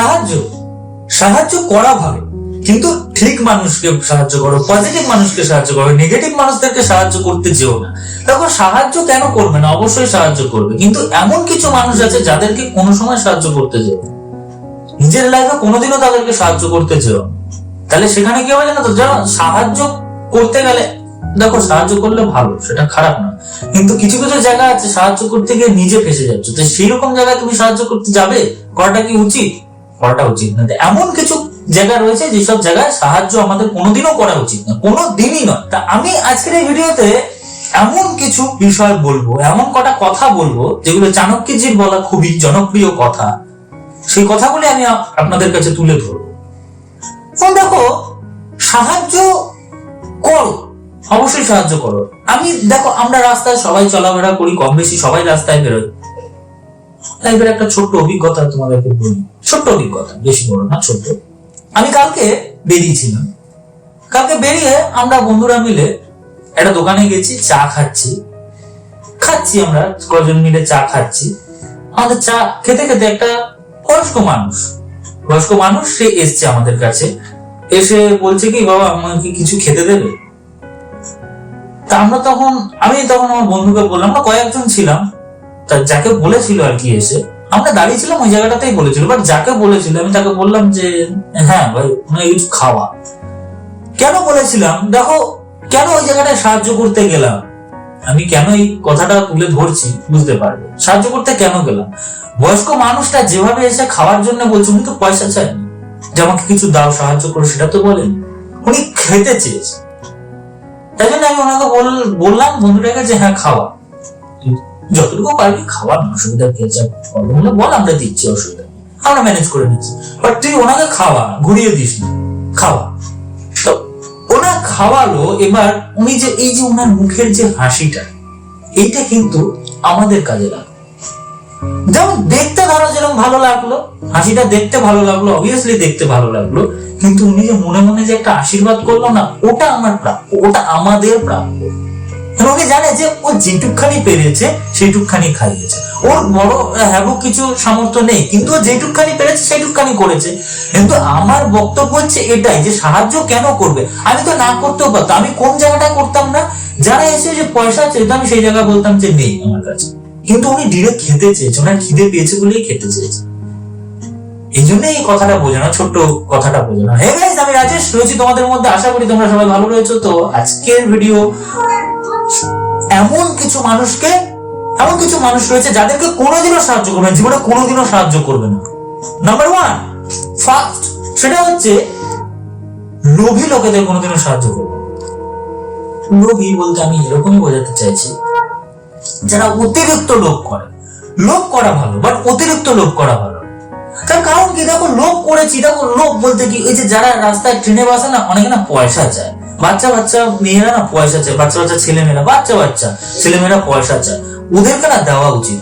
সাহায্য সাহায্য করা ভালো। কিন্তু ঠিক মানুষকে সাহায্য করো পজিটিভ মানুষকে সাহায্য করো নেগেটিভ মানুষদেরকে সাহায্য করতে যেও না। দেখো সাহায্য কেন করবে না? অবশ্যই সাহায্য করবে। কিন্তু এমন কিছু মানুষ আছে যাদেরকে কোনো সময় সাহায্য করতে যেও। নিজের লাইফে কোনোদিনও তাদেরকে সাহায্য করতে যেও। তাহলে সেখানে কি হবে জানো তো? যারা সাহায্য করতে গেলে, দেখো সাহায্য করলে ভালো, সেটা খারাপ না। কিন্তু কিছু কিছু জায়গা আছে, সাহায্য করতে গিয়ে নিজে ফেসে যাচ্ছ। তো সেই রকম জায়গায় তুমি সাহায্য করতে যাবে? করাটা কি উচিত? করাটা উচিত না এমন কিছু জায়গা রয়েছে যেসব জায়গায় সাহায্য আমাদের কোনোদিনও করা উচিত না কোনো দিনই নয়। তা আমি আজকের এই ভিডিওতে এমন কিছু বিষয় বলব, এমন কটা কথা বলব, যেগুলো চাণক্যজির বলা খুবই জনপ্রিয় কথা। সেই কথাগুলি আমি আপনাদের কাছে তুলে ধরবো। দেখো, সাহায্য করো, অবশ্যই সাহায্য করো। আমি দেখো, আমরা রাস্তায় সবাই চলাফেরা করি কম বেশি সবাই রাস্তায় বেরোয়। লাইফের একটা ছোট্ট অভিজ্ঞতা তোমাদেরকে বলি। ছোট্ট অভিজ্ঞতা, বেশি বড় না, ছোট্ট। আমি কালকে বেরিয়েছিলাম। কালকে বেরিয়ে আমরা বন্ধুরা মিলে একটা দোকানে গেছি, চা খাচ্ছি। খাচ্ছি আমরা, কজন মিলে চা খাচ্ছি। আমাদের চা খেতে খেতে একটা বয়স্ক মানুষ বয়স্ক মানুষ সে এসছে আমাদের কাছে। এসে বলছে কি, বাবা, আমাকে কিছু খেতে দেবে? তা আমরা তখন, আমি তখন আমার বন্ধুকে বললাম কয়েকজন ছিলাম। যাকে বলেছিল আর কি এসে, আমরা দাঁড়িয়ে ছিলাম ওই জায়গাটাতেই বলেছিল বাট যাকে বলেছিল, আমি তাকে বললাম যে হ্যাঁ ভাই ওনাকে কিছু খাওয়া। কেন বলেছিলাম? দেখো, কেন ওই জায়গাটায় সাহায্য করতে গেলাম? আমি কেন এই কথাটা তুলে ধরছি, বুঝতে পারবে। সাহায্য করতে কেন গেলাম? বয়স্ক মানুষটা যেভাবে এসে খাওয়ার জন্য বলছে, উনি তো পয়সা চায়নি যে আমাকে কিছু দাও, সাহায্য করো, সেটা তো বলেন উনি খেতে চেয়েছে। তাই জন্য আমি ওনাকে বল- বললাম বন্ধুটাকে যে হ্যাঁ খাওয়া। যতটুকু পারবি খাওয়ার অসুবিধা আছে প্রবলেম হলে বল আমরা দিচ্ছি অসুবিধা আমরা ম্যানেজ করে নিচ্ছি। বাট তুই ওনাকে খাওয়া, ঘুরিয়ে দিস না। খাওয়া। তো ওনা খাওয়ালো, এবার উনি যে, এই যে ওনার মুখের যে হাসিটা, এইটা কিন্তু আমাদের কাজে লাগল। যেমন দেখতে ধরো যেরকম ভালো লাগল, হাসিটা দেখতে ভালো লাগল অবভিয়াসলি দেখতে ভালো লাগল, কিন্তু উনি যে মনে মনে যে একটা আশীর্বাদ করল না, ওটা আমার প্রাপ্য ওটা আমাদের প্রাপ্য। উনি জানে যে ও যেটুকখানি পেরেছে, সেইটুকখানি খাইয়েছে। ওর বড় হ্যাবো কিছু সামর্থ্য নেই, কিন্তু যেটুকখানি পেরেছে, সেইটুকখানি করেছে। কিন্তু আমার বক্তব্য হচ্ছে এটাই, যে সাহায্য কেন করবে? আমি তো না করতেও পারতাম। আমি কোন জায়গাটায় করতাম না? যারা এসে যে পয়সা চেয়েছে, আমি সেই জায়গায় বলতাম যে নেই আমার কাছে। কিন্তু উনি ডিরেক্ট খেতে চেয়েছে, ওনার খিদে পেয়েছে বলেই খেতে চেয়েছে। এই জন্য এই কথাটা বোঝানো, ছোট্ট কথাটা বোঝানো। হে গাইস আমি রাজেশ রয়েছি তোমাদের মধ্যে। আশা করি তোমরা সবাই ভালো রয়েছো। তো আজকের ভিডিও এমন কিছু মানুষকে, এমন কিছু মানুষ রয়েছে যাদেরকে কোনোদিনও সাহায্য করবে না, জীবনে কোনোদিনও সাহায্য করবে না। নাম্বার ওয়ান ফার্স্ট সেটা হচ্ছে লোভী লোকেদের কোনোদিনও সাহায্য করবে লোভী বলতে আমি এরকমই বোঝাতে চাইছি, যারা অতিরিক্ত লোভ করে। লোভ করা ভালো বাট অতিরিক্ত লোভ করা ভালো। তার কারণ কি? দেখো, লোভ করেছি, দেখো, লোভ বলতে কি? ওই যে যারা রাস্তায় ট্রেনে বসে না, অনেকে না পয়সা চায়। বাচ্চা বাচ্চা, মেয়েরা না পয়সা চায়। বাচ্চা বাচ্চা ছেলে মেয়েরা বাচ্চা বাচ্চা ছেলে মেয়েরা পয়সা চায়। ওদেরকে না দেওয়া উচিত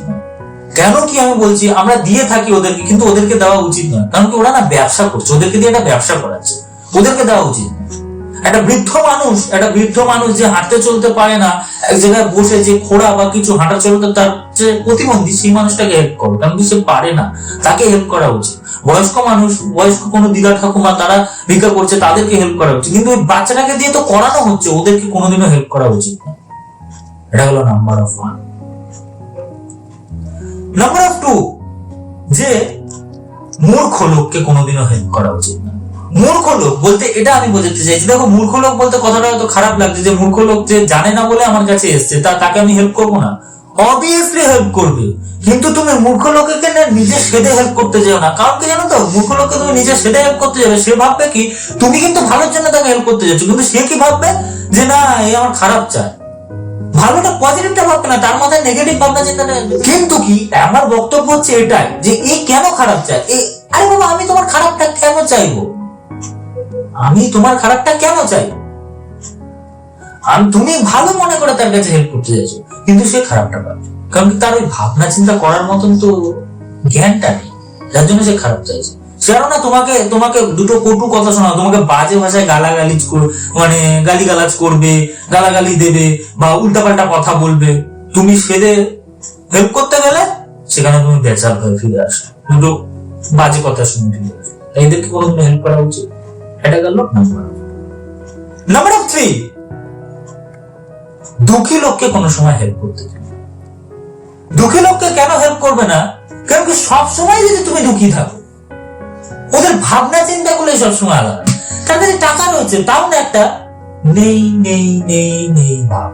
কেন কি আমি বলছি, আমরা দিয়ে থাকি ওদেরকে, কিন্তু ওদেরকে দেওয়া উচিত নয়। কারণ কি ওরা না ব্যবসা করছে। ওদেরকে দিয়ে একটা ব্যবসা করাচ্ছে। ওদেরকে দেওয়া উচিত একটা বৃদ্ধ মানুষ, একটা বৃদ্ধ মানুষ যে হাঁটতে চলতে পারে না, এক জায়গায় বসে যে খোড়া বা কিছু হাঁটা চলতে তার যে প্রতিবন্ধী, সেই মানুষটাকে হেল্প করো কারণ সে পারে না। তাকে হেল্প করা উচিত। বয়স্ক মানুষ, বয়স্ক কোনো দিদা ঠাকুমা তারা ভিক্ষা করছে, তাদেরকে হেল্প করা উচিত। কিন্তু ওই বাচ্চাটাকে দিয়ে তো করানো হচ্ছে, ওদেরকে কোনোদিনও হেল্প করা উচিত না। এটা হলো number of one number of two যে মূর্খ লোককে কোনোদিনও হেল্প করা উচিত না। মূর্খ লোক বলতে এটা আমি বোঝাতে চাইছি। দেখো, মূর্খ লোক বলতে কথাটা হয়তো খারাপ লাগছে যে মূর্খ লোক যে জানে না বলে আমার কাছে এসছে, তা তাকে আমি হেল্প করব না। অবভিয়াসলি হেল্প করবে। কিন্তু তুমি মূর্খ লোককে না নিজে সেদে হেল্প করতে যাও না। কারণ কি জানো তো? মূর্খ লোককে তুমি নিজে সেদে হেল্প করতে যাবে। সে ভাববে কি, তুমি কিন্তু ভালোর জন্য তাকে হেল্প করতে যাচ্ছ। কিন্তু সে কি ভাববে? যে না এই আমার খারাপ চায়। ভালোটা পজিটিভটা ভাববে না, তার মাথায় নেগেটিভ ভাবনা চিন্তাটা। কিন্তু কি, আমার বক্তব্য হচ্ছে এটাই, যে এই কেন খারাপ চায়? এই আরে বাবা, আমি তোমার খারাপটা কেন চাইব? আমি তোমার খারাপটা কেন চাই? তুমি ভালো মনে করে তার কাছে হেল্প করতে চাইছো, কিন্তু সে খারাপটা পাবে। কারণ তার ওই ভাবনা চিন্তা করার মতন তো জ্ঞানটা নেই, যার জন্য সে খারাপ চাইছে। সেও না তোমাকে তোমাকে দুটো কটু কথা শোনাও, তোমাকে বাজে ভাষায় গালাগালি মানে গালিগালাজ করবে, গালাগালি দেবে, বা উল্টাপাল্টা কথা বলবে। তুমি সেদে হেল্প করতে গেলে সেখানে তুমি বেচার হয়ে ফিরে আসো দুটো বাজে কথা শুনবি এদেরকে কোনোদিন হেল্প করা উচিত? এটা গেল নাম্বার অফ থ্রি দুঃখী লোককে সময় হেল্প করতে দুঃখী লোককে কেন হেল্প করবে না? কারণ কি যদি তুমি দুঃখী থাকো, ওদের ভাবনা আলাদা। টাকা রয়েছে, তাও না একটা নেই নেই নেই নেই ভাব।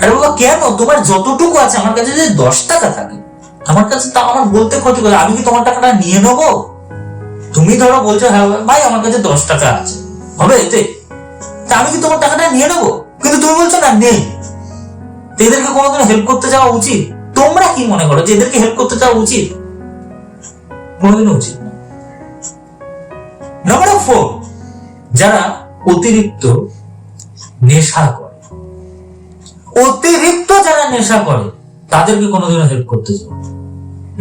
আরে বাবা, কেন? তোমার যতটুকু আছে, আমার কাছে যদি দশ টাকা থাকে, আমার কাছে তা আমার বলতে ক্ষতি করে, আমি কি তোমার টাকাটা নিয়ে নেব? তুমি ধরো বলছো হ্যাঁ ভাই, আমার কাছে দশ টাকা আছে। হবে এতে? আমি কি তোমার টাকাটা নিয়ে নেব? কিন্তু তুমি বলছো, না, নেই। এদেরকে কোনোদিন হেল্প করতে যাওয়া উচিত? তোমরা কি মনে করো যে এদেরকে হেল্প করতে যাওয়া উচিত? কোনোদিনও উচিত নাম্বার ফোর যারা অতিরিক্ত নেশা করে। অতিরিক্ত যারা নেশা করে, তাদেরকে কোনোদিনও হেল্প করতে যাবে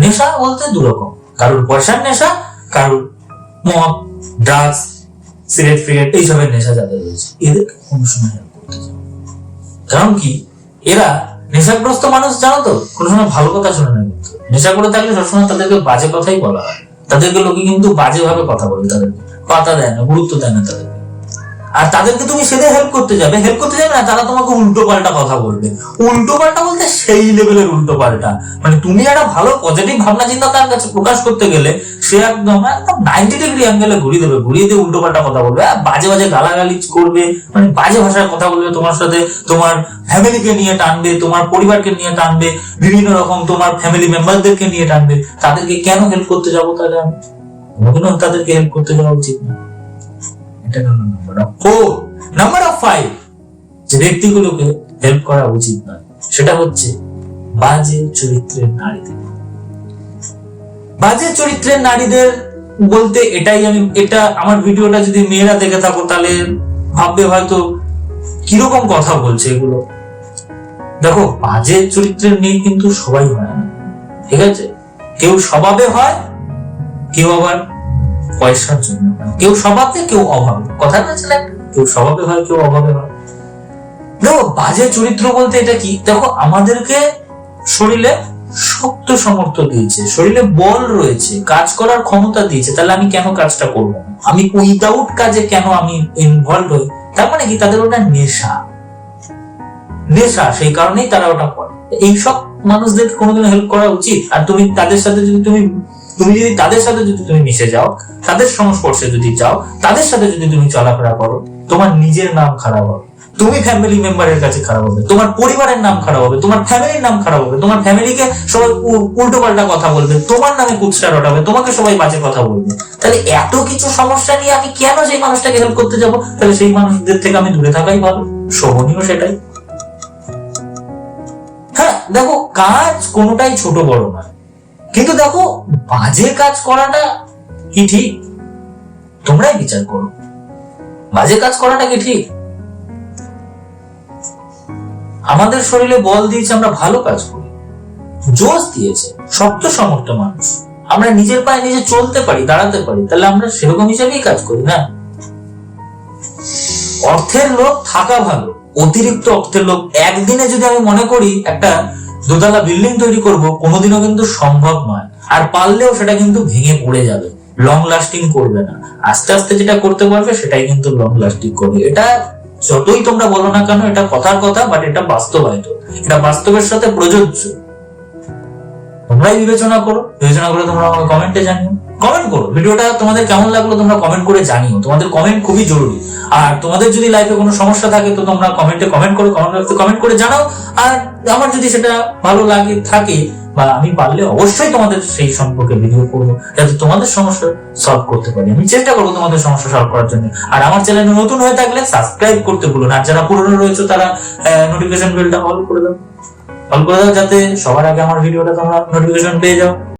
নেশা বলতে দু রকম কারোর পয়সার নেশা, কারোর মদ ড্রাগস সিগারেট ফিগারেট এইসবের নেশা যাদের রয়েছে এদেরকে কোনো কারণ কি? এরা নেশাগ্রস্ত মানুষ, জানো তো? কোনো সময় ভালো কথা শোনে না কিন্তু। নেশা করে থাকলে সবসময় তাদেরকে বাজে কথাই বলা হয়। তাদেরকে লোকে কিন্তু বাজে ভাবে কথা বলে তাদেরকে পাতা দেয় না, গুরুত্ব দেয় না তাদেরকে। আর তাদেরকে তুমি সেটা হেল্প করতে যাবে। হেল্প করতে যাবে না, তারা তোমাকে উল্টো পাল্টা কথা বলবে। উল্টো পাল্টা বলতে সেই লেভেলের উল্টো পাল্টা। মানে তুমি একটা ভালো পজিটিভ ভাবনা চিন্তা তার কাছে প্রকাশ করতে গেলে সে একদম একদম নাইনটি ডিগ্রি অ্যাঙ্গেলে ঘুরিয়ে দেবে, ঘুরিয়ে দিয়ে উল্টো পাল্টা কথা বলবে। বাজে বাজে গালাগালি করবে মানে বাজে ভাষায় কথা বলবে তোমার সাথে। তোমার ফ্যামিলিকে নিয়ে টানবে, তোমার পরিবারকে নিয়ে টানবে, বিভিন্ন রকম তোমার ফ্যামিলি মেম্বারদেরকে নিয়ে টানবে। তাদেরকে কেন হেল্প করতে যাব তাহলে আমি? তাদেরকে হেল্প করতে যাওয়া উচিত না। এটা গেল number of four number of five যে ব্যক্তিগুলোকে হেল্প করা উচিত নয়, সেটা হচ্ছে বাজে চরিত্রের নারীদের। বাজে চরিত্রের নারীদের বলতে এটাই আমি, এটা আমার ভিডিওটা যদি মেয়েরা দেখে থাকো, তাহলে ভাববে হয়তো কীরকম কথা বলছে এগুলো। দেখো, বাজে চরিত্রের মেয়ে কিন্তু সবাই হয় না, ঠিক আছে? কেউ স্বভাবে হয়, কেউ আবার পয়সার জন্য। কেউ স্বভাবে কেউ অভাবে। কথা বলছে না? কেউ স্বভাবে হয়, কেউ অভাবে হয়। দেখো, বাজে চরিত্র বলতে এটা কি? দেখো, আমাদেরকে শরীরে শক্ত সমর্থ দিয়েছে, শরীরে বল রয়েছে, কাজ করার ক্ষমতা দিয়েছে, তাহলে আমি কেন কাজটা করব? আমি উইদাউট কাজে কেন আমি ইনভলভ হই? তার মানে কি? তাদের ওটা নেশা। নেশা, সেই কারণেই তারা ওটা করে। এইসব মানুষদের কোনোদিন হেল্প করা উচিত। আর তুমি, তাদের সাথে যদি তুমি তুমি যদি তাদের সাথে যদি তুমি মিশে যাও, তাদের সংস্পর্শে যদি যাও, তাদের সাথে যদি তুমি চলাফেরা করো, তোমার নিজের নাম খারাপ হবে। তুমি ফ্যামিলি মেম্বারের কাছে খারাপ হবে, তোমার পরিবারের নাম খারাপ হবে, তোমার ফ্যামিলির নাম খারাপ হবে, তোমার ফ্যামিলিকে সবাই উল্টো পাল্টা কথা বলবে, তোমার নামে কুৎসা রটাবে, তোমাকে সবাই বাজে কথা বলবে। তাহলে এত কিছু সমস্যা নিয়ে আমি কেন সেই মানুষটাকে হেল্প করতে যাব? তাহলে সেই মানুষদের থেকে আমি দূরে থাকাই ভালো। শোভনীয় সেটাই। হ্যাঁ দেখো, কাজ কোনোটাই ছোট বড় নয়। কিন্তু দেখো, বাজে কাজ করাটা কি ঠিক? তোমরাই বিচার করো। বাজে কাজ করাটা কি ঠিক? আমাদের শরীরে বল দিয়েছে, আমরা ভালো কাজ করি। জোশ দিয়েছে, শক্ত সমর্থ মানুষ। আমরা নিজের পায়ে নিজে চলতে পারি, দাঁড়াতে পারি, তাহলে আমরা সেরকম হিসাবেই কাজ করি, না? অর্থের লোক থাকা ভালো। অতিরিক্ত অর্থের লোক একদিনে যদি আমি মনে করি একটা দোতলা বিল্ডিং তৈরি করব, কোনোদিনও কিন্তু সম্ভব নয়। আর পারলেও সেটা কিন্তু ভেঙে পড়ে যাবে। লং লাস্টিং করবে না। আস্তে আস্তে যেটা করতে পারবে, সেটাই কিন্তু লং লাস্টিং করবে। এটা যতই তোমরা বলো না কেন, এটা কথার কথা বাট এটা বাস্তবায়িত। এটা বাস্তবের সাথে প্রযোজ্য। তোমরাই বিবেচনা করো। বিবেচনা করে তোমরা আমাকে কমেন্টে জানিও। কমেন্ট করো। ভিডিওটা তোমাদের কেমন লাগল তোমরা কমেন্ট করে জানিও। তোমাদের কমেন্ট খুবই জরুরি। আর তোমাদের যদি লাইফে কোনো সমস্যা থাকে তো তোমরা কমেন্টে কমেন্ট করো কমেন্ট বক্সে কমেন্ট করে জানাও। আর আমার যদি সেটা ভালো লাগে, থাকে, বা আমি পারলে অবশ্যই তোমাদের সেই সম্পর্কে ভিডিও করব, যাতে তোমাদের সমস্যা সলভ করতে পারি। আমি চেষ্টা করব তোমাদের সমস্যা সলভ করার জন্য। আর আমার চ্যানেলে নতুন হয়ে থাকলে সাবস্ক্রাইব করতে ভুলো না। আর যারা পুরনো রয়েছে তারা নোটিফিকেশন বেলটা অল করে দাও। অল করে দাও যাতে সবার আগে আমার ভিডিওটা তোমরা নোটিফিকেশন পেয়ে যাও।